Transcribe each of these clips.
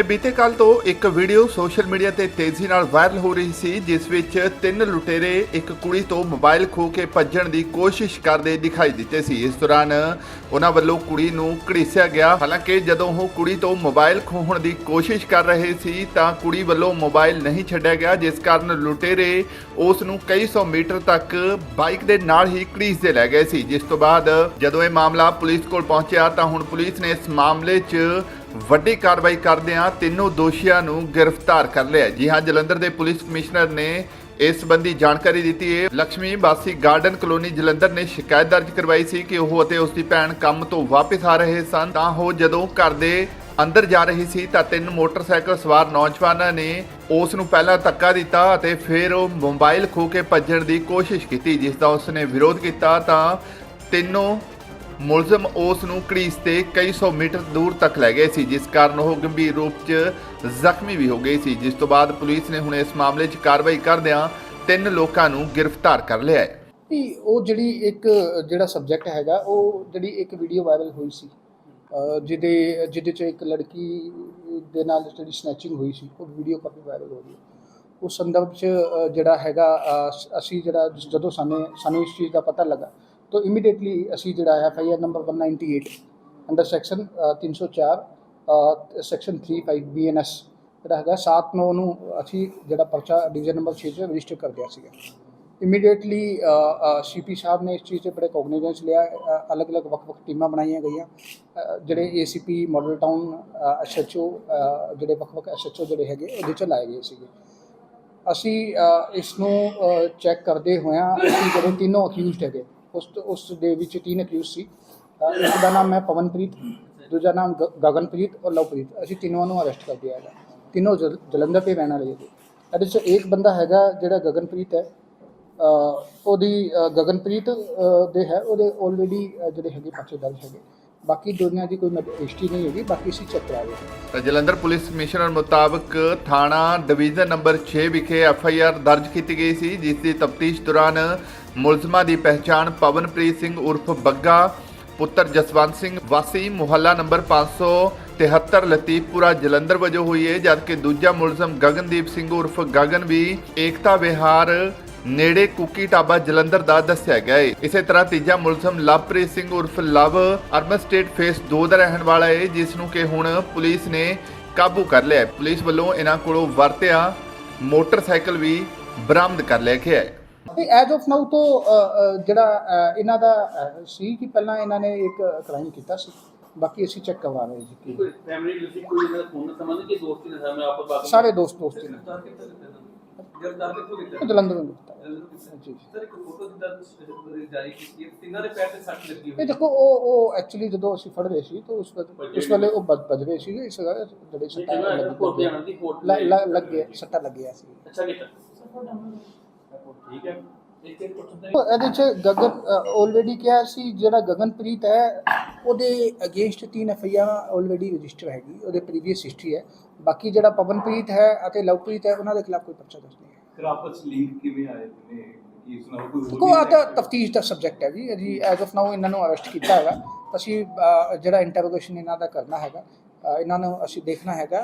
ਤੇ ਬੀਤੇ ਕੱਲ ਤੋਂ ਇੱਕ ਵੀਡੀਓ ਸੋਸ਼ਲ ਮੀਡੀਆ ਤੇ ਤੇਜ਼ੀ ਨਾਲ ਵਾਇਰਲ ਹੋ ਰਹੀ ਸੀ, ਜਿਸ ਵਿੱਚ ਤਿੰਨ ਲੁਟੇਰੇ ਇੱਕ ਕੁੜੀ ਤੋਂ ਮੋਬਾਈਲ ਖੋ ਕੇ ਭੱਜਣ ਦੀ ਕੋਸ਼ਿਸ਼ ਕਰਦੇ ਦਿਖਾਈ ਦਿੱਤੇ ਸੀ। ਇਸ ਦੌਰਾਨ ਉਹਨਾਂ ਵੱਲੋਂ ਕੁੜੀ ਨੂੰ ਘੜੀਸਿਆ ਗਿਆ। ਹਾਲਾਂਕਿ ਜਦੋਂ ਉਹ ਕੁੜੀ ਤੋਂ ਮੋਬਾਈਲ ਖੋਹਣ ਦੀ ਕੋਸ਼ਿਸ਼ ਕਰ ਰਹੇ ਸੀ, ਤਾਂ ਕੁੜੀ ਵੱਲੋਂ ਮੋਬਾਈਲ ਨਹੀਂ ਛੱਡਿਆ ਗਿਆ, ਜਿਸ ਕਾਰਨ ਲੁਟੇਰੇ ਉਸ ਨੂੰ ਕਈ ਸੌ ਮੀਟਰ ਤੱਕ ਬਾਈਕ ਦੇ ਨਾਲ ਹੀ ਘੜੀਸਦੇ ਲੈ ਗਏ ਸੀ। ਜਿਸ ਤੋਂ ਬਾਅਦ ਜਦੋਂ ਇਹ ਮਾਮਲਾ ਪੁਲਿਸ ਕੋਲ ਪਹੁੰਚਿਆ, ਤਾਂ ਹੁਣ ਪੁਲਿਸ ਨੇ ਇਸ ਮਾਮਲੇ 'ਚ ਵੱਡੀ ਕਾਰਵਾਈ ਕਰਦਿਆਂ ਤਿੰਨੋਂ ਦੋਸ਼ੀਆਂ ਨੂੰ ਗ੍ਰਿਫਤਾਰ ਕਰ ਲਿਆ ਜੀ ਹਾਂ, ਜਲੰਧਰ ਦੇ ਪੁਲਿਸ ਕਮਿਸ਼ਨਰ ਨੇ ਇਸ ਸੰਬੰਧੀ ਜਾਣਕਾਰੀ ਦਿੱਤੀ ਹੈ। ਲక్ష్ਮੀ ਬਾਸੀ ਗਾਰਡਨ ਕਲੋਨੀ ਜਲੰਧਰ ਨੇ ਸ਼ਿਕਾਇਤ ਦਰਜ ਕਰਵਾਈ ਸੀ ਕਿ ਉਹ ਅਤੇ ਉਸ ਦੀ ਭੈਣ ਕੰਮ ਤੋਂ ਵਾਪਸ ਆ ਰਹੇ ਸਨ। ਤਾਂ ਉਹ ਜਦੋਂ ਘਰ ਦੇ ਅੰਦਰ ਜਾ ਰਹੀ ਸੀ ਤਾਂ ਤਿੰਨ ਮੋਟਰਸਾਈਕਲ ਸਵਾਰ ਨੌਜਵਾਨਾਂ ਨੇ ਉਸ ਨੂੰ ਪਹਿਲਾਂ ਧੱਕਾ ਦਿੱਤਾ ਅਤੇ ਫਿਰ ਉਹ ਮੋਬਾਈਲ ਖੋ ਕੇ ਭੱਜਣ ਦੀ ਕੋਸ਼ਿਸ਼ ਕੀਤੀ, ਜਿਸ ਦਾ ਉਸ ਨੇ ਵਿਰੋਧ ਕੀਤਾ। ਤਾਂ ਤਿੰਨੋਂ ਮੁਲਜ਼ਮ ਉਸ ਨੂੰ ਘੜੀਸ ਤੇ ਕਈ ਸੌ ਮੀਟਰ ਦੂਰ ਤੱਕ ਲੈ ਗਏ ਸੀ, ਜਿਸ ਕਾਰਨ ਉਹ ਗੰਭੀਰ ਰੂਪ 'ਚ ਜ਼ਖਮੀ ਵੀ ਹੋ ਗਈ ਸੀ। ਜਿਸ ਤੋਂ ਬਾਅਦ ਪੁਲਿਸ ਨੇ ਹੁਣ ਇਸ ਮਾਮਲੇ 'ਚ ਕਾਰਵਾਈ ਕਰਦਿਆਂ ਤਿੰਨ ਲੋਕਾਂ ਨੂੰ ਗ੍ਰਿਫਤਾਰ ਕਰ ਲਿਆ ਹੈ। ਵੀ ਉਹ ਜਿਹੜੀ ਇੱਕ, ਜਿਹੜਾ ਸਬਜੈਕਟ ਹੈਗਾ, ਉਹ ਜਿਹੜੀ ਇੱਕ ਵੀਡੀਓ ਵਾਇਰਲ ਹੋਈ ਸੀ, ਅਹ ਜਿਹਦੇ ਜਿਹਦੇ ਚ ਇੱਕ ਲੜਕੀ ਦੇ ਨਾਲ ਜਿਹੜੀ ਸਨੈਚਿੰਗ ਹੋਈ ਸੀ, ਉਹ ਵੀਡੀਓ ਕਾਫੀ ਵਾਇਰਲ ਹੋ ਰਹੀ ਹੈ ਉਸ ਸੰਦਰਭ ਚ, ਅਹ ਜਿਹੜਾ ਹੈਗਾ, ਅਹ ਸ- ਅਸੀਂ ਜਿਹੜਾ ਜਦੋਂ ਸਾਨੂੰ ਸਾਨੂੰ ਇਸ ਚੀਜ਼ ਦਾ ਪਤਾ ਲੱਗਾ ਤੋਂ ਇਮੀਡੀਏਟਲੀ ਅਸੀਂ ਜਿਹੜਾ F I R number 198 under section 304 section 35 B N S ਜਿਹੜਾ ਹੈਗਾ 7 ਨੂੰ ਨੂੰ ਅਸੀਂ ਜਿਹੜਾ ਪਰਚਾ ਡਿਵੀਜ਼ਨ ਨੰਬਰ 6 ਚ ਰਜਿਸਟਰ ਕਰ ਦਿਆ ਸੀਗਾ। ਇਮੀਡੀਏਟਲੀ ਸੀਪੀ ਸਾਹਿਬ ਨੇ ਇਸ ਚੀਜ਼ ਤੇ ਬੜੇ ਕੋਗਨੀਜੈਂਸ ਲਿਆ ਅਲੱਗ-ਅਲੱਗ ਵੱਖ-ਵੱਖ ਟੀਮਾਂ ਬਣਾਈਆਂ ਗਈਆਂ। ਅ, ਜਿਹੜੇ ਏਸੀਪੀ ਮਾਡਲ ਟਾਊਨ ਐਸਐਚਓ ਜਿਹੜੇ ਵੱਖ-ਵੱਖ ਐਸਐਚਓ ਜਿਹੜੇ ਹੈਗੇ ਉਹਦੇ ਚ ਲਾਏ ਗਏ ਸੀਗੇ। ਅਸੀਂ ਅ, ਇਸ ਨੂੰ ਚੈੱਕ ਕਰਦੇ ਹੋਇਆਂ ਅਸੀਂ ਜਿਹੜੇ ਤਿੰਨੋਂ ਅਕਿਊਜ਼ਡ ਹੈਗੇ ਉਸ ਉਸ ਦੇ ਵਿੱਚ ਤਿੰਨ ਅਕਿਊਜ਼ ਸੀ। ਇੱਕ ਦਾ ਨਾਮ ਹੈ ਪਵਨਪ੍ਰੀਤ ਦੂਜਾ ਨਾਮ ਗ- ਗਗਨਪ੍ਰੀਤ ਔਰ ਲਵਪ੍ਰੀਤ। ਅਸੀਂ ਤਿੰਨੋਂ ਨੂੰ ਅਰੈਸਟ ਕਰ ਦਿਆ ਹੈਗਾ। ਤਿੰਨੋਂ ਜਲ- ਜਲੰਧਰ 'ਤੇ ਰਹਿਣ ਵਾਲੇ ਹੈਗੇ। ਇਹਦੇ ਚ ਇੱਕ ਬੰਦਾ ਹੈਗਾ ਜਿਹੜਾ ਗਗਨਪ੍ਰੀਤ ਹੈ। ਅ, ਉਹਦੀ ਅ, ਗਗਨਪ੍ਰੀਤ ਅ, ਦੇ ਹੈ। ਉਹਦੇ ਆਲਰੇਡੀ ਜਿਹੜੇ ਹੈਗੇ ਪਰਚੇ ਦਰਜ ਹੈਗੇ। ਬਾਕੀ ਦੋਨਿਆਂ ਦੀ ਕੋਈ ਹਿਸਟਰੀ ਨਹੀਂ ਹੈਗੀ, ਬਾਕੀ ਅਸੀਂ ਚੈੱਕ ਕਰਾ ਤਾਂ ਜਲੰਧਰ ਪੁਲਿਸ ਕਮਿਸ਼ਨਰ ਮੁਤਾਬਕ ਥਾਣਾ ਡਿਵੀਜ਼ਨ ਨੰਬਰ 6 ਵਿਖੇ ਐਫ ਆਈ ਆਰ ਦਰਜ ਕੀਤੀ ਗਈ ਸੀ, ਜਿਸ ਦੀ ਤਫਤੀਸ਼ ਦੌਰਾਨ ਮੁਲਜ਼ਮਾਂ ਦੀ ਪਹਿਚਾਣ ਪਵਨਪ੍ਰੀਤ ਸਿੰਘ ਉਰਫ ਬੱਗਾ, ਪੁੱਤਰ ਜਸਵੰਤ ਸਿੰਘ ਵਾਸੀ, ਮੁਹੱਲਾ ਨੰਬਰ 573 ਲਤੀਫਪੁਰਾ ਜਲੰਧਰ ਵਜੋਂ ਹੋਈ ਹੈ ਜਦਕਿ ਦੂਜਾ ਮੁਲਜ਼ਮ ਗਗਨਦੀਪ ਸਿੰਘ ਉਰਫ ਗਗਨ ਵੀ ਏਕਤਾ ਵਿਹਾਰ ਨੇੜੇ ਕੁੱਕੀ ਟਾਬਾ ਜਲੰਧਰ ਦਾ ਦੱਸਿਆ ਗਿਆ ਹੈ ਇਸੇ ਤਰ੍ਹਾਂ ਤੀਜਾ ਮੁਲਜ਼ਮ ਲਵਪ੍ਰੀਤ ਸਿੰਘ ਉਰਫ ਲਵ ਅਰਬਨ ਸਟੇਟ ਫੇਸ 2 ਦਾ ਰਹਿਣ ਵਾਲਾ ਹੈ ਜਿਸ ਨੂੰ ਕਿ ਹੁਣ ਪੁਲਿਸ ਨੇ ਕਾਬੂ ਕਰ ਲਿਆ ਹੈ। ਪੁਲਿਸ ਵੱਲੋਂ ਇਹਨਾਂ ਕੋਲੋਂ ਵਰਤਿਆ ਮੋਟਰਸਾਈਕਲ ਵੀ ਬਰਾਮਦ ਕਰ ਲਿਆ ਗਿਆ ਹੈ ਤੇ ਐਜ਼ ਆਫ ਨਾਊ ਤੋਂ ਜਿਹੜਾ ਇਹਨਾਂ ਦਾ ਸੀ ਕਿ ਪਹਿਲਾਂ ਇਹਨਾਂ ਨੇ ਇੱਕ ਕ੍ਰਾਈਮ ਕੀਤਾ ਸੀ? ਬਾਕੀ ਅਸੀਂ ਚੈੱਕ ਕਰਵਾ ਰਹੇ ਜੀ। ਕਿ ਕੋਈ ਫੈਮਿਲੀ ਰਿਲੇਸ਼ਨ ਕੋਈ ਇਹਨਾਂ ਦਾ ਫੋਨ ਸੰਬੰਧ ਕਿ ਦੋਸਤੀ ਨੇ ਸਾਹਮਣੇ ਆਪਸ ਬਾਤ ਸਾਰੇ ਦੋਸਤ ਦੋਸਤ ਨੇ। ਗ੍ਰਿਫਤਾਰ ਕਿੱਥੇ ਕੀਤਾ। ਗ੍ਰਿਫਤਾਰ ਜਲੰਧਰ ਨੂੰ ਕੀਤਾ। ਜੀ ਸਰ ਇੱਕ ਫੋਟੋ ਜਿੱਦਾਂ ਤੁਸੀਂ ਜਾਰੀ ਕੀਤੀ ਹੈ, ਤਿੰਨਾਂ ਦੇ ਪੈਰ ਤੇ ਸੱਟ ਲੱਗੀ ਇਹ ਦੇਖੋ ਉਹ ਉਹ ਐਕਚੁਅਲੀ ਜਦੋਂ ਅਸੀਂ ਫੜ ਰਹੇ ਸੀ ਤਾਂ ਉਸ ਵੇਲੇ ਉਸ ਵੇਲੇ ਉਹ ਬਚ ਰਹੇ ਸੀਗੇ ਇਸ ਵਜ੍ਹਾ ਜਿਹੜੇ ਸੱਟਾਂ ਲੱਗੀ ਦੀ ਸੱਟਾਂ ਲੱਗਿਆ ਸੀ। ਅੱਛਾ ਕੀਤਾ ਠੀਕ ਹੈ। ਇੱਕ ਇੱਕ ਪੁੱਛਦਾ ਇਹਦੇ ਚ ਗਗਨ ਆਲਰੇਡੀ ਕਿਹਾ ਸੀ ਜਿਹੜਾ ਗਗਨਪ੍ਰੀਤ ਹੈ ਉਹਦੇ ਅਗੇਂਸਟ ਤਿੰਨ ਐਫਆਈਆਰ ਆਲਰੇਡੀ ਰਜਿਸਟਰ ਹੈਗੀ ਉਹਦੇ ਪ੍ਰੀਵੀਅਸ ਹਿਸਟਰੀ ਹੈ। ਬਾਕੀ ਜਿਹੜਾ ਪਵਨਪ੍ਰੀਤ ਹੈ ਅਤੇ ਲਵਪ੍ਰੀਤ ਹੈ ਉਹਨਾਂ ਦੇ ਖਿਲਾਫ ਕੋਈ ਪਰਚਾ ਦਰਜ ਨਹੀਂ। ਫਿਰ ਆਪਸ ਲਿੰਕ ਕਿਵੇਂ ਆਏ? ਨੇ ਕੀ ਸੁਣਾਓ ਕੋਈ ਹੋਰ ਕੋ ਵੀ ਆ ਤਾਂ ਤਫਤੀਸ਼ ਦਾ ਸਬਜੈਕਟ ਹੈ ਜੀ। ਜੀ ਐਜ਼ ਆਫ ਨਾਓ ਇਹਨਾਂ ਨੂੰ ਅਰੈਸਟ ਕੀਤਾ ਹੈਗਾ। ਅਸੀਂ ਜਿਹੜਾ ਇੰਟਰੋਗੇਸ਼ਨ ਇਹਨਾਂ ਦਾ ਕਰਨਾ ਹੈਗਾ ਇਹਨਾਂ ਨੂੰ ਅਸੀਂ ਦੇਖਣਾ ਹੈਗਾ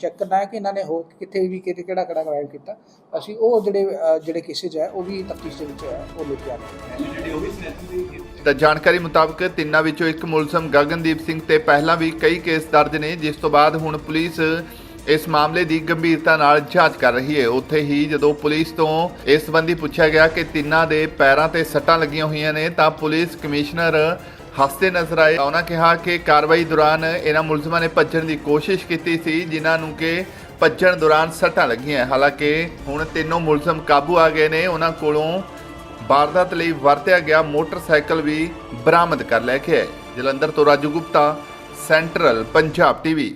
ਚੈੱਕ ਕਰਨਾ ਹੈ ਕਿ ਇਹਨਾਂ ਨੇ ਹੋਰ ਕਿੱਥੇ ਵੀ ਕਿਤੇ ਕਿਹੜਾ ਕਿਹੜਾ ਕ੍ਰਾਈਮ ਕੀਤਾ। ਅਸੀਂ ਉਹ ਜਿਹੜੇ ਜਿਹੜੇ ਕੇਸਿਸ ਹੈ ਉਹ ਵੀ ਤਫਤੀਸ਼ ਦੇ ਵਿੱਚ ਹੈ ਉਹ ਲੈ ਕੇ ਆਵਾਂਗੇ। ਤਾਂ ਜਾਣਕਾਰੀ ਮੁਤਾਬਕ ਤਿੰਨਾਂ ਵਿੱਚੋਂ ਇੱਕ ਮੁਲਜ਼ਮ ਗਗਨਦੀਪ ਸਿੰਘ ਤੇ ਪਹਿਲਾਂ ਵੀ ਕਈ ਕੇਸ ਦਰਜ ਨੇ ਜਿਸ ਤੋਂ ਬਾਅਦ ਹੁਣ ਪੁਲਿਸ ਇਸ ਮਾਮਲੇ ਦੀ ਗੰਭੀਰਤਾ ਨਾਲ ਜਾਂਚ ਕਰ ਰਹੀ ਹੈ। ਉੱਥੇ ਹੀ ਜਦੋਂ ਪੁਲਿਸ ਤੋਂ ਇਸ ਸੰਬੰਧੀ ਪੁੱਛਿਆ ਗਿਆ ਕਿ ਤਿੰਨਾਂ ਦੇ ਪੈਰਾਂ ਤੇ ਸੱਟਾਂ ਲੱਗੀਆਂ ਹੋਈਆਂ ਨੇ, ਤਾਂ ਪੁਲਿਸ ਕਮਿਸ਼ਨਰ ਹੱਸਦੇ ਨਜ਼ਰ ਆਏ। ਉਹਨਾਂ ਕਿਹਾ ਕਿ ਕਾਰਵਾਈ ਦੌਰਾਨ ਇਹਨਾਂ ਮੁਲਜ਼ਮਾਂ ਨੇ ਭੱਜਣ ਦੀ ਕੋਸ਼ਿਸ਼ ਕੀਤੀ ਸੀ, ਜਿਨ੍ਹਾਂ ਨੂੰ ਕਿ ਭੱਜਣ ਦੌਰਾਨ ਸੱਟਾਂ ਲੱਗੀਆਂ। ਹਾਲਾਂਕਿ ਹੁਣ ਤਿੰਨੋਂ ਮੁਲਜ਼ਮ ਕਾਬੂ ਆ ਗਏ ਨੇ। ਉਹਨਾਂ ਕੋਲੋਂ ਵਾਰਦਾਤ ਲਈ ਵਰਤਿਆ ਗਿਆ ਮੋਟਰਸਾਈਕਲ ਵੀ ਬਰਾਮਦ ਕਰ ਲਿਆ ਗਿਆ ਹੈ। ਜਲੰਧਰ ਤੋਂ ਰਾਜੂ ਗੁਪਤਾ, ਸੈਂਟਰਲ ਪੰਜਾਬ ਟੀਵੀ।